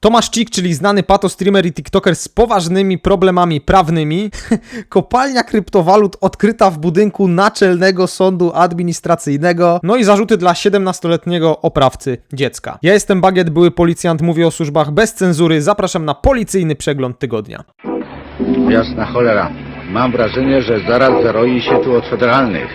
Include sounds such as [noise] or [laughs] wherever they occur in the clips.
Tomasz Cik, czyli znany pato streamer i tiktoker z poważnymi problemami prawnymi. [laughs] Kopalnia kryptowalut odkryta w budynku Naczelnego Sądu Administracyjnego. No i zarzuty dla 17-letniego oprawcy dziecka. Ja jestem Bagiet, były policjant, mówię o służbach bez cenzury. Zapraszam na policyjny przegląd tygodnia. Jasna cholera. Mam wrażenie, że zaraz zaroi się tu od federalnych.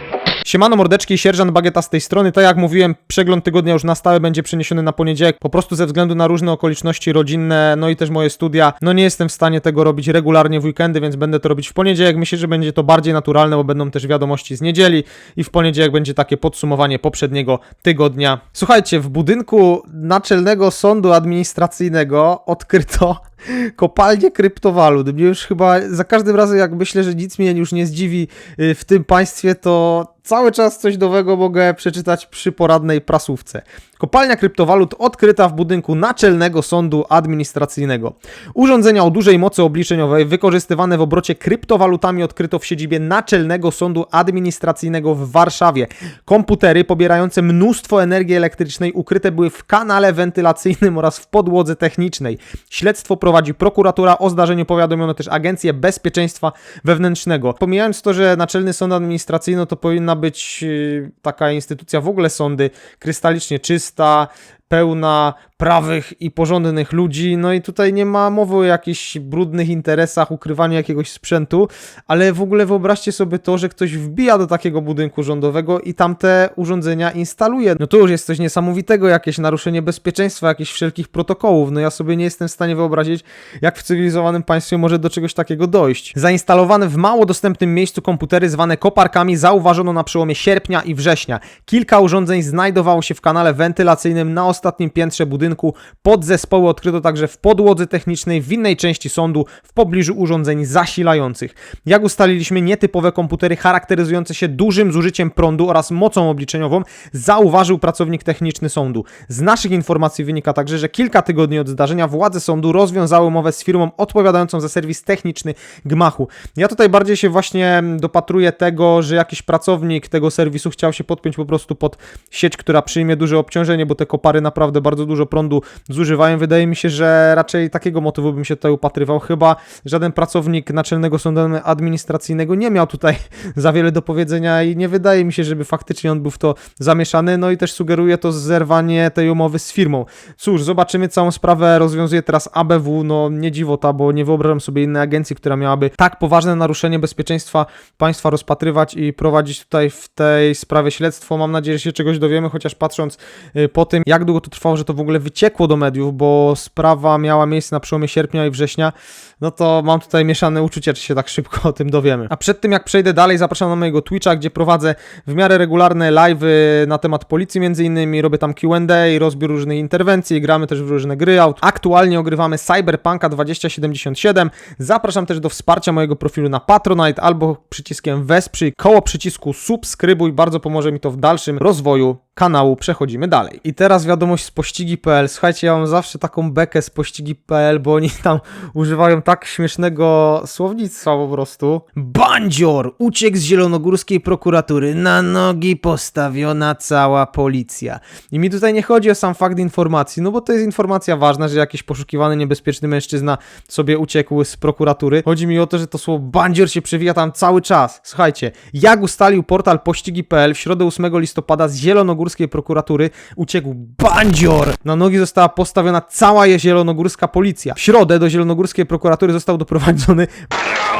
Siemano mordeczki, sierżant Bagieta z tej strony. Tak jak mówiłem, przegląd tygodnia już na stałe będzie przeniesiony na poniedziałek, po prostu ze względu na różne okoliczności rodzinne, no i też moje studia. No nie jestem w stanie tego robić regularnie w weekendy, więc będę to robić w poniedziałek. Myślę, że będzie to bardziej naturalne, bo będą też wiadomości z niedzieli i w poniedziałek będzie takie podsumowanie poprzedniego tygodnia. Słuchajcie, w budynku Naczelnego Sądu Administracyjnego odkryto [laughs] kopalnię kryptowalut. Mnie już chyba za każdym razem, jak myślę, że nic mnie już nie zdziwi y, w tym państwie, to cały czas coś nowego mogę przeczytać przy poradnej prasówce. Kopalnia kryptowalut odkryta w budynku Naczelnego Sądu Administracyjnego. Urządzenia o dużej mocy obliczeniowej wykorzystywane w obrocie kryptowalutami odkryto w siedzibie Naczelnego Sądu Administracyjnego w Warszawie. Komputery pobierające mnóstwo energii elektrycznej ukryte były w kanale wentylacyjnym oraz w podłodze technicznej. Śledztwo prowadzi prokuratura. O zdarzeniu powiadomiono też Agencję Bezpieczeństwa Wewnętrznego. Pomijając to, że Naczelny Sąd Administracyjny to powinna być yy, taka instytucja, w ogóle sądy, krystalicznie czysta, pełna prawych i porządnych ludzi. No i tutaj nie ma mowy o jakichś brudnych interesach, ukrywaniu jakiegoś sprzętu, ale w ogóle wyobraźcie sobie to, że ktoś wbija do takiego budynku rządowego i tam te urządzenia instaluje. No to już jest coś niesamowitego, jakieś naruszenie bezpieczeństwa, jakichś wszelkich protokołów. No ja sobie nie jestem w stanie wyobrazić, jak w cywilizowanym państwie może do czegoś takiego dojść. Zainstalowane w mało dostępnym miejscu komputery zwane koparkami zauważono na przełomie sierpnia i września. Kilka urządzeń znajdowało się w kanale wentylacyjnym na ostatnim piętrze budynku. Podzespoły odkryto także w podłodze technicznej w innej części sądu w pobliżu urządzeń zasilających. Jak ustaliliśmy, nietypowe komputery charakteryzujące się dużym zużyciem prądu oraz mocą obliczeniową zauważył pracownik techniczny sądu. Z naszych informacji wynika także, że kilka tygodni od zdarzenia władze sądu rozwiązały umowę z firmą odpowiadającą za serwis techniczny gmachu. Ja tutaj bardziej się właśnie dopatruję tego, że jakiś pracownik tego serwisu chciał się podpiąć po prostu pod sieć, która przyjmie duże obciążenie, bo te kopary naprawdę bardzo dużo prądu zużywają. Wydaje mi się, że raczej takiego motywu bym się tutaj upatrywał. Chyba żaden pracownik Naczelnego Sądu Administracyjnego nie miał tutaj [laughs] za wiele do powiedzenia i nie wydaje mi się, żeby faktycznie on był w to zamieszany. No i też sugeruje to zerwanie tej umowy z firmą. Cóż, zobaczymy, całą sprawę rozwiązuje teraz ABW. No nie dziwota, bo nie wyobrażam sobie innej agencji, która miałaby tak poważne naruszenie bezpieczeństwa państwa rozpatrywać i prowadzić tutaj w tej sprawie śledztwo. Mam nadzieję, że się czegoś dowiemy, chociaż patrząc y, po tym, jak długo to trwało, że to w ogóle wyciekło do mediów, bo sprawa miała miejsce na przełomie sierpnia i września, no to mam tutaj mieszane uczucia, czy się tak szybko o tym dowiemy. A przed tym, jak przejdę dalej, zapraszam na mojego Twitcha, gdzie prowadzę w miarę regularne live'y na temat policji między innymi, robię tam Q&A i rozbiór różnych interwencji, gramy też w różne gry. Aktualnie ogrywamy Cyberpunka 2077. Zapraszam też do wsparcia mojego profilu na Patronite albo przyciskiem wesprzyj koło przycisku subskrybuj, bardzo pomoże mi to w dalszym rozwoju kanału. Przechodzimy dalej. I teraz wiadomość z pościgi.pl. Słuchajcie, ja mam zawsze taką bekę z pościgi.pl, bo oni tam używają tak śmiesznego słownictwa po prostu. Bandzior uciekł z zielonogórskiej prokuratury. Na nogi postawiona cała policja. I mi tutaj nie chodzi o sam fakt informacji, no bo to jest informacja ważna, że jakiś poszukiwany niebezpieczny mężczyzna sobie uciekł z prokuratury. Chodzi mi o to, że to słowo bandzior się przewija tam cały czas. Słuchajcie, jak ustalił portal pościgi.pl w środę 8 listopada z zielonogórskiej prokuratury uciekł bandzior. Na nogi została postawiona cała zielonogórska policja. W środę do zielonogórskiej prokuratury został doprowadzony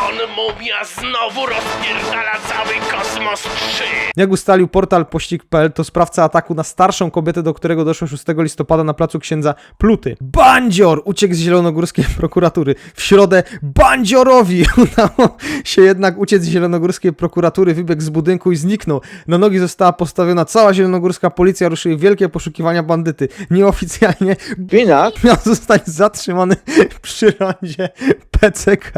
On mówi, a znowu rozpierdala cały 3. Jak ustalił portal pościg.pl, to sprawca ataku na starszą kobietę, do którego doszło 6 listopada na placu księdza Pluty. Bandzior uciekł z zielonogórskiej prokuratury. W środę bandziorowi [laughs] udało się jednak uciec z zielonogórskiej prokuratury, wybiegł z budynku i zniknął. Na nogi została postawiona cała zielonogórska policja, ruszyły wielkie poszukiwania bandyty. Nieoficjalnie Winak? miał zostać zatrzymany przy rondzie PCK.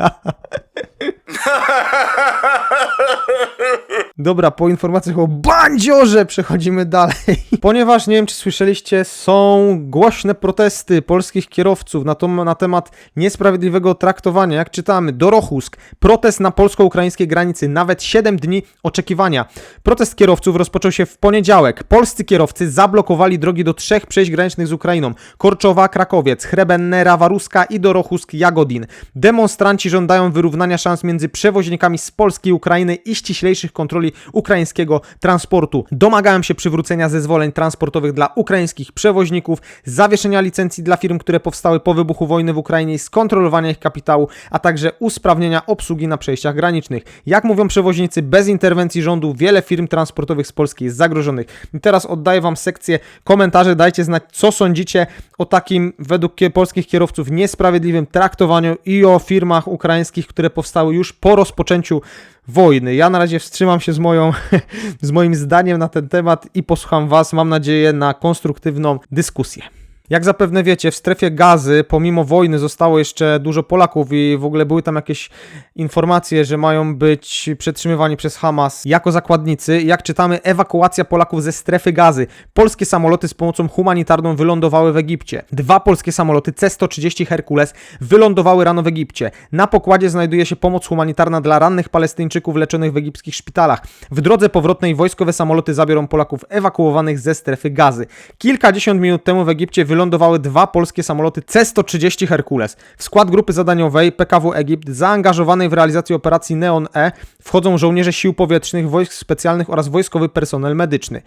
Dobra, po informacjach o bandziorze przechodzimy dalej. [laughs] Ponieważ nie wiem, czy słyszeliście, są głośne protesty polskich kierowców na, to, na temat niesprawiedliwego traktowania. Jak czytamy, Dorochusk, protest na polsko-ukraińskiej granicy, nawet 7 dni oczekiwania. Protest kierowców rozpoczął się w poniedziałek. Polscy kierowcy zablokowali drogi do trzech przejść granicznych z Ukrainą. Korczowa, Krakowiec, Chrebenne, Rawaruska i Dorochusk, Jagodin. Demonstranci żądają wyrównania szans między przewoźnikami z Polski i Ukrainy i ściślejszych kontroli ukraińskiego transportu. Domagają się przywrócenia zezwoleń transportowych dla ukraińskich przewoźników, zawieszenia licencji dla firm, które powstały po wybuchu wojny w Ukrainie i skontrolowania ich kapitału, a także usprawnienia obsługi na przejściach granicznych. Jak mówią przewoźnicy, bez interwencji rządu wiele firm transportowych z Polski jest zagrożonych. I teraz oddaję Wam sekcję komentarzy, dajcie znać, co sądzicie o takim, według polskich kierowców, niesprawiedliwym traktowaniu i o firmach ukraińskich, które powstały już po rozpoczęciu wojny. Ja na razie wstrzymam się z, moją, [laughs] z moim zdaniem na ten temat i posłucham Was, mam nadzieję, na konstruktywną dyskusję. Jak zapewne wiecie, w strefie gazy, pomimo wojny, zostało jeszcze dużo Polaków i w ogóle były tam jakieś informacje, że mają być przetrzymywani przez Hamas jako zakładnicy. Jak czytamy, ewakuacja Polaków ze strefy gazy. Polskie samoloty z pomocą humanitarną wylądowały w Egipcie. Dwa polskie samoloty C-130 Herkules wylądowały rano w Egipcie. Na pokładzie znajduje się pomoc humanitarna dla rannych Palestyńczyków leczonych w egipskich szpitalach. W drodze powrotnej wojskowe samoloty zabiorą Polaków ewakuowanych ze strefy gazy. Kilkadziesiąt minut temu w Egipcie wylądowały dwa polskie samoloty C-130 Herkules. W skład grupy zadaniowej PKW Egipt zaangażowanej w realizację operacji Neon E wchodzą żołnierze sił powietrznych, wojsk specjalnych oraz wojskowy personel medyczny.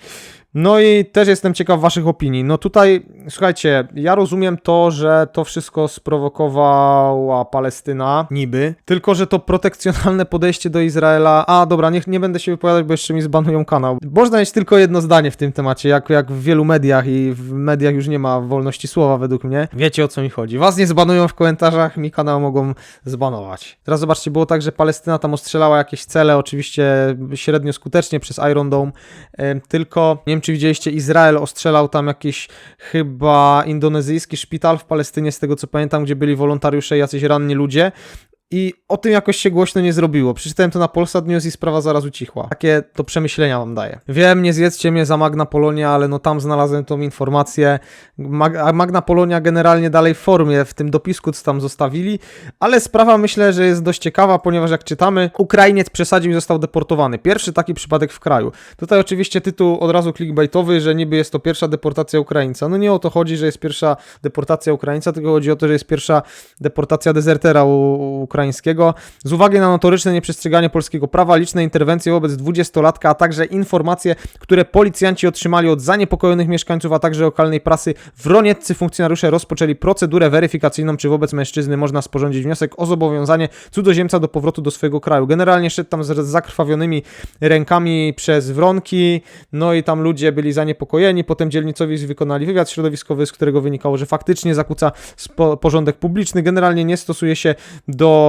No i też jestem ciekaw Waszych opinii. No tutaj, słuchajcie, ja rozumiem to, że to wszystko sprowokowała Palestyna, niby, tylko że to protekcjonalne podejście do Izraela. A dobra, niech nie będę się wypowiadać, bo jeszcze mi zbanują kanał. Można mieć tylko jedno zdanie w tym temacie, jak, jak w wielu mediach i w mediach już nie ma wolności słowa według mnie. Wiecie o co mi chodzi. Was nie zbanują w komentarzach, mi kanał mogą zbanować. Teraz zobaczcie, było tak, że Palestyna tam ostrzelała jakieś cele, oczywiście średnio skutecznie przez Iron Dome, tylko nie wiem czy widzieliście, Izrael ostrzelał tam jakiś chyba indonezyjski szpital w Palestynie, z tego co pamiętam, gdzie byli wolontariusze, jacyś ranni ludzie. I o tym jakoś się głośno nie zrobiło. Przeczytałem to na Polsat News i sprawa zaraz ucichła. Takie to przemyślenia wam daję. Wiem, nie zjedzcie mnie za Magna Polonia, ale no tam znalazłem tą informację. Mag Magna Polonia generalnie dalej w formie, w tym dopisku co tam zostawili, ale sprawa myślę, że jest dość ciekawa, ponieważ jak czytamy, Ukrainiec przesadził i został deportowany. Pierwszy taki przypadek w kraju. Tutaj oczywiście tytuł od razu clickbaitowy, że niby jest to pierwsza deportacja Ukraińca. No nie o to chodzi, że jest pierwsza deportacja Ukraińca, tylko chodzi o to, że jest pierwsza deportacja dezertera u- ukraińskiego. Z uwagi na notoryczne nieprzestrzeganie polskiego prawa, liczne interwencje wobec dwudziestolatka, a także informacje, które policjanci otrzymali od zaniepokojonych mieszkańców, a także lokalnej prasy, w Ronieccy funkcjonariusze rozpoczęli procedurę weryfikacyjną, czy wobec mężczyzny można sporządzić wniosek o zobowiązanie cudzoziemca do powrotu do swojego kraju. Generalnie szedł tam z zakrwawionymi rękami przez wronki, no i tam ludzie byli zaniepokojeni, potem dzielnicowi wykonali wywiad środowiskowy, z którego wynikało, że faktycznie zakłóca porządek publiczny, generalnie nie stosuje się do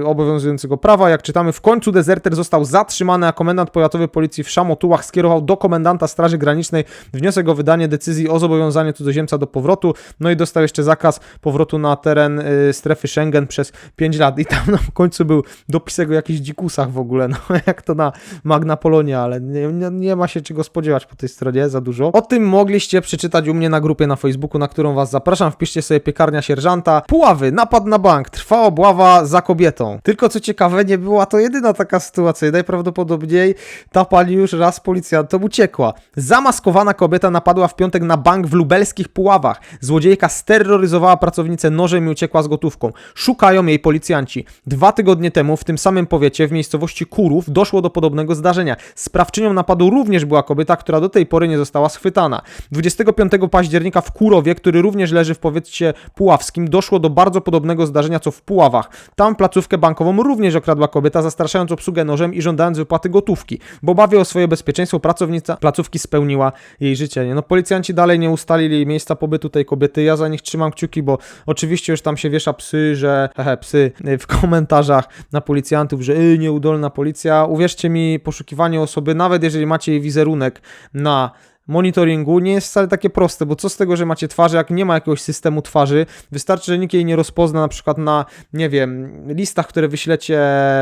y, obowiązującego prawa. Jak czytamy, w końcu dezerter został zatrzymany, a komendant powiatowy policji w Szamotułach skierował do komendanta Straży Granicznej wniosek o wydanie decyzji o zobowiązaniu cudzoziemca do powrotu, no i dostał jeszcze zakaz powrotu na teren y, strefy Schengen przez 5 lat i tam na końcu był dopisek o jakichś dzikusach w ogóle, no [laughs] jak to na Magna Polonia, ale nie, nie, nie ma się czego spodziewać po tej stronie za dużo. O tym mogliście przeczytać u mnie na grupie na Facebooku, na którą was zapraszam. Wpiszcie sobie piekarnia sierżanta. Puławy, napad na bank, trwa obława za kobietą. Tylko co ciekawe, nie była to jedyna taka sytuacja. Najprawdopodobniej ta pani już raz policjantom uciekła. Zamaskowana kobieta napadła w piątek na bank w lubelskich Puławach. Złodziejka steroryzowała pracownicę nożem i uciekła z gotówką. Szukają jej policjanci. Dwa tygodnie temu w tym samym powiecie w miejscowości Kurów doszło do podobnego zdarzenia. Sprawczynią napadu również była kobieta, która do tej pory nie została schwytana. 25 października w Kurowie, który również leży w powiecie puławskim, doszło do bardzo podobnego zdarzenia co w Puławach. Tam placówkę bankową również okradła kobieta, zastraszając obsługę nożem i żądając wypłaty gotówki. W obawie o swoje bezpieczeństwo pracownica placówki spełniła jej życzenie. No policjanci dalej nie ustalili miejsca pobytu tej kobiety. Ja za nich trzymam kciuki, bo oczywiście już tam się wiesza psy, że hehe, psy y, w komentarzach na policjantów, że y, nieudolna policja. Uwierzcie mi, poszukiwanie osoby, nawet jeżeli macie jej wizerunek na monitoringu nie jest wcale takie proste, bo co z tego, że macie twarze, jak nie ma jakiegoś systemu twarzy, wystarczy, że nikt jej nie rozpozna na przykład na, nie wiem, listach, które wyślecie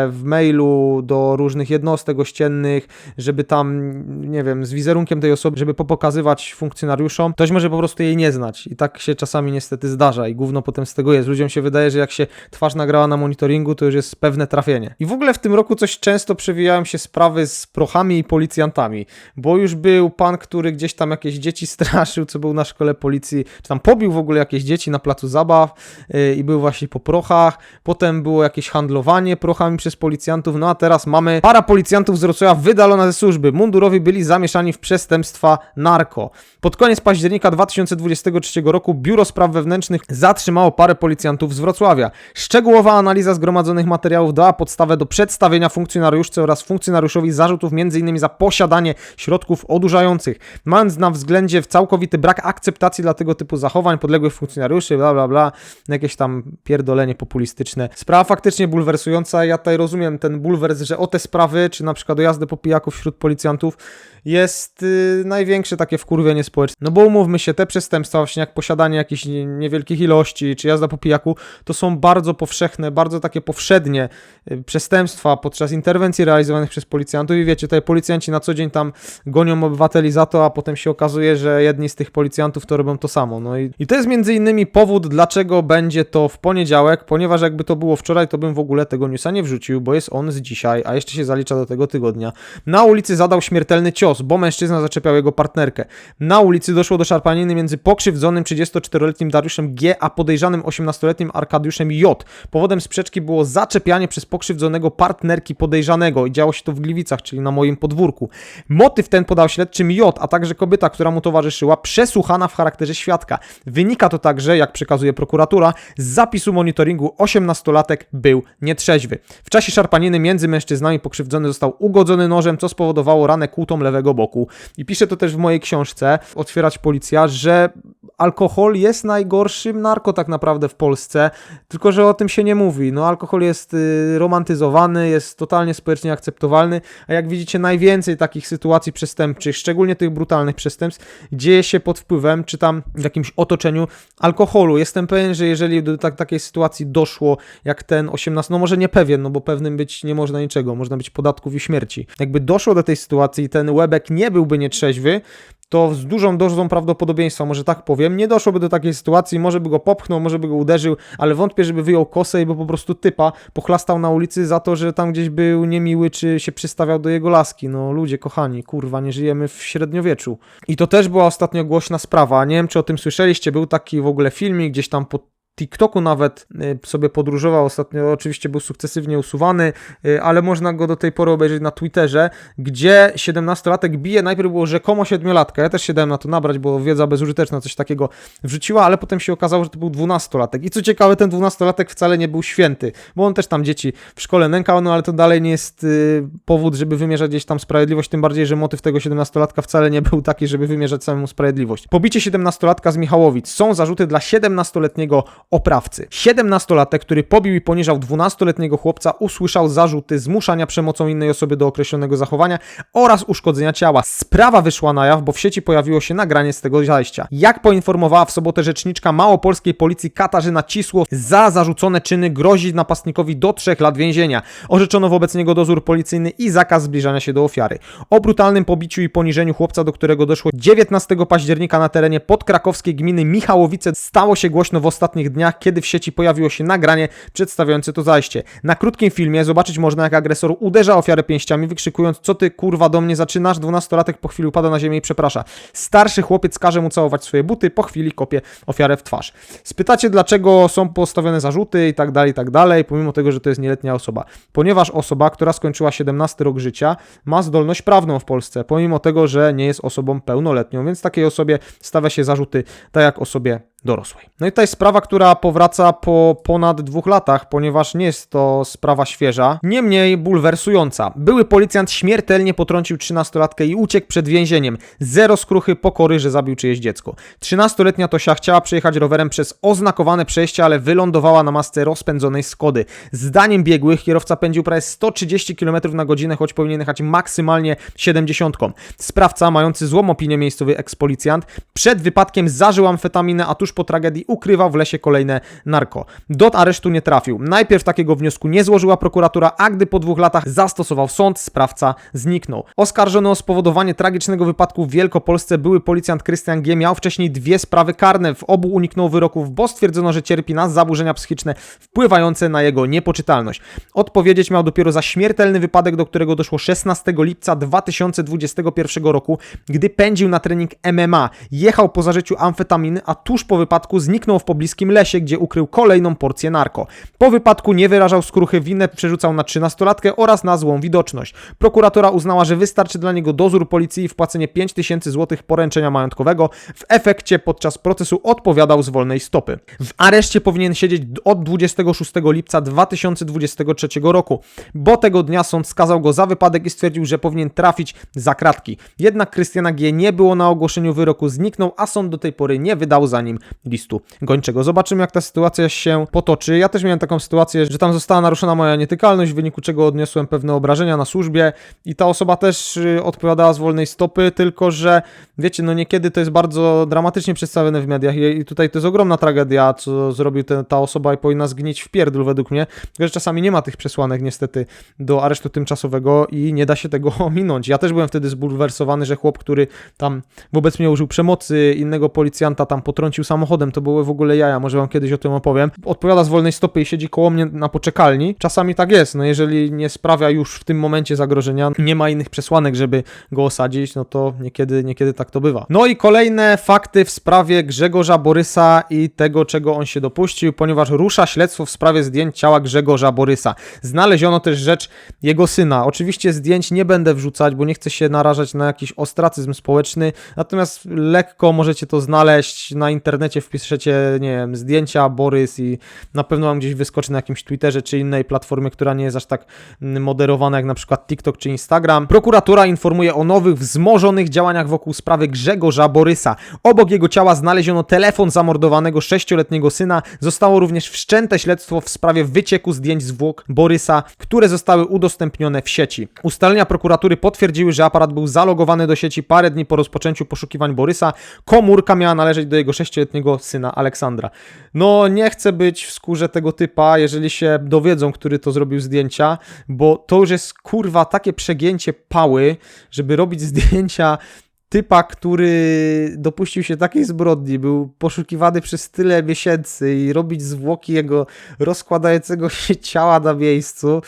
w mailu do różnych jednostek ościennych, żeby tam, nie wiem, z wizerunkiem tej osoby, żeby popokazywać funkcjonariuszom, ktoś może po prostu jej nie znać i tak się czasami niestety zdarza i gówno potem z tego jest. Ludziom się wydaje, że jak się twarz nagrała na monitoringu, to już jest pewne trafienie. I w ogóle w tym roku coś często przewijają się sprawy z prochami i policjantami, bo już był pan, który gdzieś tam jakieś dzieci [laughs] straszył, co był na szkole policji, czy tam pobił w ogóle jakieś dzieci na placu zabaw yy, i był właśnie po prochach. Potem było jakieś handlowanie prochami przez policjantów, no a teraz mamy para policjantów z Wrocławia wydalona ze służby. Mundurowi byli zamieszani w przestępstwa narko. Pod koniec października 2023 roku Biuro Spraw Wewnętrznych zatrzymało parę policjantów z Wrocławia. Szczegółowa analiza zgromadzonych materiałów dała podstawę do przedstawienia funkcjonariuszce oraz funkcjonariuszowi zarzutów m.in. za posiadanie środków odurzających, mając na względzie całkowity brak akceptacji dla tego typu zachowań podległych funkcjonariuszy, bla bla bla, jakieś tam pierdolenie populistyczne. Sprawa faktycznie bulwersująca, ja tutaj rozumiem ten bulwers, że o te sprawy, czy na przykład o jazdę po pijaku wśród policjantów, jest yy, największe takie wkurwienie społeczne. No bo umówmy się, te przestępstwa, właśnie jak posiadanie jakichś nie- niewielkich ilości, czy jazda po pijaku, to są bardzo powszechne, bardzo takie powszednie y, przestępstwa podczas interwencji realizowanych przez policjantów i wiecie, tutaj policjanci na co dzień tam gonią obywateli za to, a potem się okazuje, że jedni z tych policjantów to robią to samo. No i, i to jest między innymi powód, dlaczego będzie to w poniedziałek, ponieważ jakby to było wczoraj, to bym w ogóle tego newsa nie wrzucił, bo jest on z dzisiaj, a jeszcze się zalicza do tego tygodnia. Na ulicy zadał śmiertelny cios, bo mężczyzna zaczepiał jego partnerkę. Na ulicy doszło do szarpaniny między pokrzywdzonym 34-letnim Dariuszem G, a podejrzanym 18-letnim Arkadiuszem J. Powodem sprzeczki było zaczepianie przez pokrzywdzonego partnerki podejrzanego i działo się to w Gliwicach, czyli na moim podwórku. Motyw ten podał śledczym J, a także kobieta, która mu towarzyszyła, przesłuchana w charakterze świadka. Wynika to także, jak przekazuje prokuratura, z zapisu monitoringu 18-latek był nietrzeźwy. W czasie szarpaniny między mężczyznami pokrzywdzony został ugodzony nożem, co spowodowało ranę kłutą lewego boku. I piszę to też w mojej książce, Otwierać Policja, że alkohol jest najgorszym narko tak naprawdę w Polsce, tylko że o tym się nie mówi. No alkohol jest y, romantyzowany, jest totalnie społecznie akceptowalny, a jak widzicie najwięcej takich sytuacji przestępczych, szczególnie tych brutalnych przestępstw, dzieje się pod wpływem, czy tam w jakimś otoczeniu alkoholu. Jestem pewien, że jeżeli do tak, takiej sytuacji doszło, jak ten 18, no może nie pewien, no bo pewnym być nie można niczego, można być podatków i śmierci. Jakby doszło do tej sytuacji i ten łebek nie byłby nietrzeźwy, to z dużą dozą prawdopodobieństwa, może tak powiem, nie doszłoby do takiej sytuacji, może by go popchnął, może by go uderzył, ale wątpię, żeby wyjął kosę i by po prostu typa pochlastał na ulicy za to, że tam gdzieś był niemiły, czy się przystawiał do jego laski. No ludzie kochani, kurwa, nie żyjemy w średniowieczu. I to też była ostatnio głośna sprawa, nie wiem czy o tym słyszeliście, był taki w ogóle filmik gdzieś tam pod TikToku nawet y, sobie podróżował ostatnio, oczywiście był sukcesywnie usuwany, y, ale można go do tej pory obejrzeć na Twitterze, gdzie 17-latek bije, najpierw było rzekomo 7-latka, ja też się dałem na to nabrać, bo wiedza bezużyteczna coś takiego wrzuciła, ale potem się okazało, że to był 12-latek i co ciekawe, ten 12-latek wcale nie był święty, bo on też tam dzieci w szkole nękał, no ale to dalej nie jest y, powód, żeby wymierzać gdzieś tam sprawiedliwość, tym bardziej, że motyw tego 17-latka wcale nie był taki, żeby wymierzać samemu sprawiedliwość. Pobicie 17-latka z Michałowic. Są zarzuty dla 17-letniego oprawcy. 17-latek, który pobił i poniżał 12-letniego chłopca, usłyszał zarzuty zmuszania przemocą innej osoby do określonego zachowania oraz uszkodzenia ciała. Sprawa wyszła na jaw, bo w sieci pojawiło się nagranie z tego zajścia. Jak poinformowała w sobotę rzeczniczka małopolskiej policji Katarzyna Cisło, za zarzucone czyny grozi napastnikowi do 3 lat więzienia. Orzeczono wobec niego dozór policyjny i zakaz zbliżania się do ofiary. O brutalnym pobiciu i poniżeniu chłopca, do którego doszło 19 października na terenie podkrakowskiej gminy Michałowice, stało się głośno w ostatnich dniach, kiedy w sieci pojawiło się nagranie przedstawiające to zajście. Na krótkim filmie zobaczyć można, jak agresor uderza ofiarę pięściami, wykrzykując, co ty kurwa do mnie zaczynasz? Dwunastolatek po chwili upada na ziemię i przeprasza. Starszy chłopiec każe mu całować swoje buty, po chwili kopie ofiarę w twarz. Spytacie, dlaczego są postawione zarzuty i tak dalej, i tak dalej, pomimo tego, że to jest nieletnia osoba. Ponieważ osoba, która skończyła 17 rok życia, ma zdolność prawną w Polsce, pomimo tego, że nie jest osobą pełnoletnią, więc takiej osobie stawia się zarzuty tak jak osobie dorosłej. No i to jest sprawa, która powraca po ponad dwóch latach, ponieważ nie jest to sprawa świeża, niemniej bulwersująca. Były policjant śmiertelnie potrącił 13-latkę i uciekł przed więzieniem. Zero skruchy pokory, że zabił czyjeś dziecko. 13-letnia Tosia chciała przejechać rowerem przez oznakowane przejście, ale wylądowała na masce rozpędzonej Skody. Zdaniem biegłych kierowca pędził prawie 130 km na godzinę, choć powinien jechać maksymalnie 70. Sprawca, mający złą opinię miejscowy ekspolicjant, przed wypadkiem zażył amfetaminę, a tuż po tragedii ukrywał w lesie kolejne narko. Do aresztu nie trafił. Najpierw takiego wniosku nie złożyła prokuratura, a gdy po dwóch latach zastosował sąd, sprawca zniknął. Oskarżony o spowodowanie tragicznego wypadku w Wielkopolsce były policjant Krystian G. miał wcześniej dwie sprawy karne. W obu uniknął wyroków, bo stwierdzono, że cierpi na zaburzenia psychiczne wpływające na jego niepoczytalność. Odpowiedzieć miał dopiero za śmiertelny wypadek, do którego doszło 16 lipca 2021 roku, gdy pędził na trening MMA. Jechał po zażyciu amfetaminy, a tuż po wypadku zniknął w pobliskim lesie, gdzie ukrył kolejną porcję narko. Po wypadku nie wyrażał skruchy, winę przerzucał na 13-latkę oraz na złą widoczność. Prokuratora uznała, że wystarczy dla niego dozór policji i wpłacenie 5000 zł poręczenia majątkowego. W efekcie podczas procesu odpowiadał z wolnej stopy. W areszcie powinien siedzieć od 26 lipca 2023 roku, bo tego dnia sąd skazał go za wypadek i stwierdził, że powinien trafić za kratki. Jednak Krystiana G. nie było na ogłoszeniu wyroku, zniknął, a sąd do tej pory nie wydał za nim listu gończego. Zobaczymy, jak ta sytuacja się potoczy. Ja też miałem taką sytuację, że tam została naruszona moja nietykalność, w wyniku czego odniosłem pewne obrażenia na służbie i ta osoba też y, odpowiadała z wolnej stopy, tylko że wiecie, no niekiedy to jest bardzo dramatycznie przedstawione w mediach i, tutaj to jest ogromna tragedia, co zrobił ten, ta osoba i powinna zgnić w pierdol według mnie, że czasami nie ma tych przesłanek niestety do aresztu tymczasowego i nie da się tego [laughs] ominąć. Ja też byłem wtedy zbulwersowany, że chłop, który tam wobec mnie użył przemocy, innego policjanta tam potrącił samochodem, to były w ogóle jaja, może wam kiedyś o tym opowiem. Odpowiada z wolnej stopy i siedzi koło mnie na poczekalni. Czasami tak jest, no jeżeli nie sprawia już w tym momencie zagrożenia, nie ma innych przesłanek, żeby go osadzić, no to niekiedy, niekiedy tak to bywa. No i kolejne fakty w sprawie Grzegorza Borysa i tego, czego on się dopuścił, ponieważ rusza śledztwo w sprawie zdjęć ciała Grzegorza Borysa. Znaleziono też rzecz jego syna. Oczywiście zdjęć nie będę wrzucać, bo nie chcę się narażać na jakiś ostracyzm społeczny, natomiast lekko możecie to znaleźć na internecie, wpiszecie, nie wiem, zdjęcia Borys i na pewno wam gdzieś wyskoczy na jakimś Twitterze czy innej platformie, która nie jest aż tak mm, moderowana jak na przykład TikTok czy Instagram. Prokuratura informuje o nowych, wzmożonych działaniach wokół sprawy Grzegorza Borysa. Obok jego ciała znaleziono telefon zamordowanego sześcioletniego syna. Zostało również wszczęte śledztwo w sprawie wycieku zdjęć zwłok Borysa, które zostały udostępnione w sieci. Ustalenia prokuratury potwierdziły, że aparat był zalogowany do sieci parę dni po rozpoczęciu poszukiwań Borysa. Komórka miała należeć do jego sześcioletniego syna Aleksandra. No, nie chcę być w skórze tego typa, jeżeli się dowiedzą, który to zrobił zdjęcia, bo to już jest kurwa takie przegięcie pały, żeby robić zdjęcia typa, który dopuścił się takiej zbrodni, był poszukiwany przez tyle miesięcy i robić zwłoki jego rozkładającego się ciała na miejscu.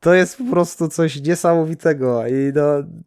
To jest po prostu coś niesamowitego. I no,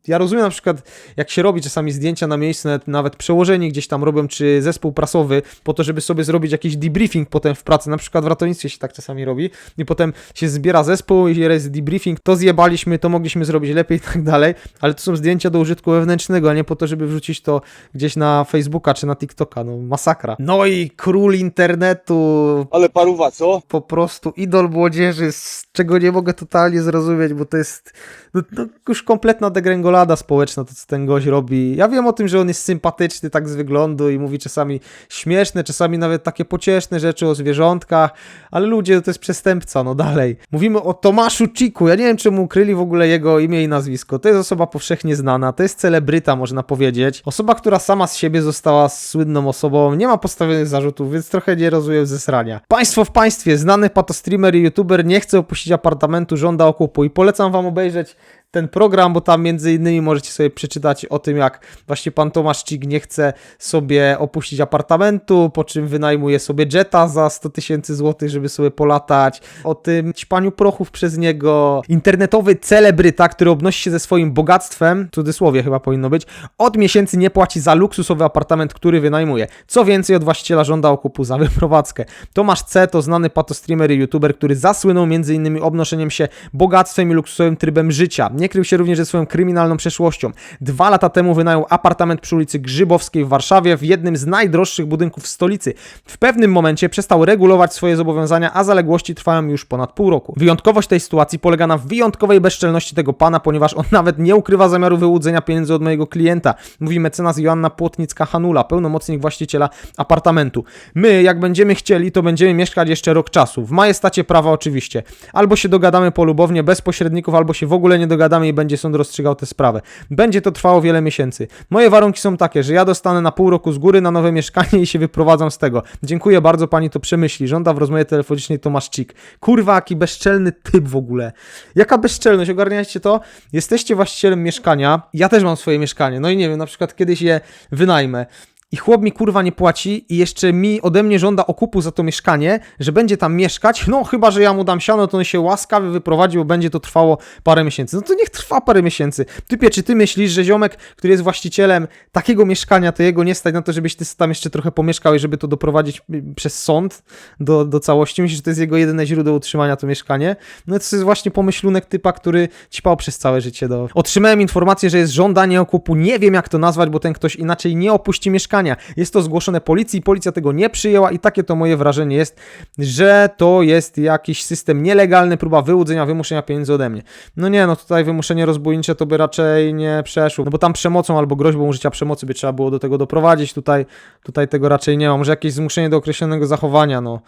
ja rozumiem na przykład, jak się robi czasami zdjęcia na miejscu, nawet, nawet przełożeni gdzieś tam robią, czy zespół prasowy, po to, żeby sobie zrobić jakiś debriefing potem w pracy. Na przykład w ratownictwie się tak czasami robi. I potem się zbiera zespół i jest debriefing. To zjebaliśmy, to mogliśmy zrobić lepiej i tak dalej. Ale to są zdjęcia do użytku wewnętrznego, a nie po to, żeby wrzucić to gdzieś na Facebooka czy na TikToka. No masakra. No i król internetu, Ale paruwa, co? po prostu idol młodzieży, z czego nie mogę totalnie zrozumieć, bo to jest no, no, już kompletna degrengolada społeczna, to co ten gość robi. Ja wiem o tym, że on jest sympatyczny tak z wyglądu i mówi czasami śmieszne, czasami nawet takie pocieszne rzeczy o zwierzątkach, ale ludzie, to jest przestępca, no dalej. Mówimy o Tomaszu Ciku, ja nie wiem czemu ukryli w ogóle jego imię i nazwisko. To jest osoba powszechnie znana, to jest celebryta, można powiedzieć. Osoba, która sama z siebie została słynną osobą, nie ma postawionych zarzutów, więc trochę nie rozumiem zesrania. Państwo w państwie, znany patostreamer i youtuber nie chce opuścić apartamentu, żąda okupu i polecam wam obejrzeć ten program, bo tam między innymi możecie sobie przeczytać o tym, jak właśnie pan Tomasz Cik nie chce sobie opuścić apartamentu, po czym wynajmuje sobie jetta za 100 tysięcy złotych, żeby sobie polatać, o tym ćpaniu prochów przez niego. Internetowy celebryta, który obnosi się ze swoim bogactwem, w cudzysłowie chyba powinno być, od miesięcy nie płaci za luksusowy apartament, który wynajmuje. Co więcej, od właściciela żąda okupu za wyprowadzkę. Tomasz C. to znany patostreamer i youtuber, który zasłynął między innymi obnoszeniem się bogactwem i luksusowym trybem życia. Nie krył się również ze swoją kryminalną przeszłością. Dwa lata temu wynajął apartament przy ulicy Grzybowskiej w Warszawie w jednym z najdroższych budynków w stolicy. W pewnym momencie przestał regulować swoje zobowiązania, a zaległości trwają już ponad pół roku. Wyjątkowość tej sytuacji polega na wyjątkowej bezczelności tego pana, ponieważ on nawet nie ukrywa zamiaru wyłudzenia pieniędzy od mojego klienta. Mówi mecenas Joanna Płotnicka-Hanula, pełnomocnik właściciela apartamentu. My, jak będziemy chcieli, to będziemy mieszkać jeszcze rok czasu. W majestacie prawa oczywiście. Albo się dogadamy polubownie, bez pośredników, albo się w ogóle nie dogadamy i będzie sąd rozstrzygał tę sprawę. Będzie to trwało wiele miesięcy. Moje warunki są takie, że ja dostanę na pół roku z góry na nowe mieszkanie i się wyprowadzam z tego. Dziękuję bardzo, pani to przemyśli. Żąda w rozmowie telefonicznej Tomasz Cik. Kurwa, jaki bezczelny typ w ogóle. Jaka bezczelność, ogarniacie to? Jesteście właścicielem mieszkania, ja też mam swoje mieszkanie, no i nie wiem, na przykład kiedyś je wynajmę. I chłop mi kurwa nie płaci i jeszcze mi ode mnie żąda okupu za to mieszkanie, że będzie tam mieszkać. No chyba, że ja mu dam siano, to on się łaskawie wyprowadzi, bo będzie to trwało parę miesięcy. No to niech trwa parę miesięcy. Typie, czy ty myślisz, że ziomek, który jest właścicielem takiego mieszkania, to jego nie stać na to, żebyś ty tam jeszcze trochę pomieszkał i żeby to doprowadzić y, przez sąd do, do całości? Myślisz, że to jest jego jedyne źródło utrzymania, to mieszkanie? No to jest właśnie pomyślunek typa, który ćpał przez całe życie do... Otrzymałem informację, że jest żądanie okupu. Nie wiem, jak to nazwać, bo ten ktoś inaczej nie opuści mieszkania. Jest to zgłoszone policji, policja tego nie przyjęła i takie to moje wrażenie jest, że to jest jakiś system nielegalny, próba wyłudzenia, wymuszenia pieniędzy ode mnie. No nie, no tutaj wymuszenie rozbójnicze to by raczej nie przeszło, no bo tam przemocą albo groźbą użycia przemocy by trzeba było do tego doprowadzić, tutaj, tutaj tego raczej nie ma. Może jakieś zmuszenie do określonego zachowania, no.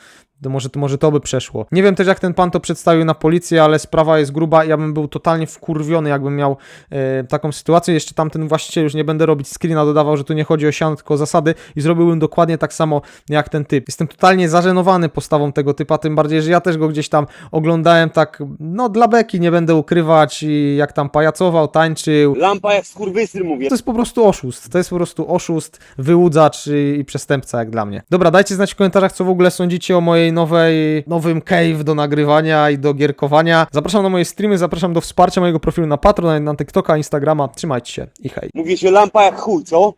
To może, to może to by przeszło. Nie wiem też, jak ten pan to przedstawił na policję, ale sprawa jest gruba ja bym był totalnie wkurwiony, jakbym miał e, taką sytuację. Jeszcze tamten właściciel, już nie będę robić screena, dodawał, że tu nie chodzi o siano, tylko o zasady i zrobiłbym dokładnie tak samo jak ten typ. Jestem totalnie zażenowany postawą tego typa, tym bardziej, że ja też go gdzieś tam oglądałem tak, no dla beki, nie będę ukrywać i jak tam pajacował, tańczył. Lampa jak skurwysyn mówię. To jest po prostu oszust. To jest po prostu oszust, wyłudzacz i, i przestępca, jak dla mnie. Dobra, dajcie znać w komentarzach, co w ogóle sądzicie o mojej nowej, nowym cave do nagrywania i do gierkowania. Zapraszam na moje streamy, zapraszam do wsparcia mojego profilu na Patreon, na TikToka, Instagrama. Trzymajcie się i hej. Mówię się lampa jak chuj, co?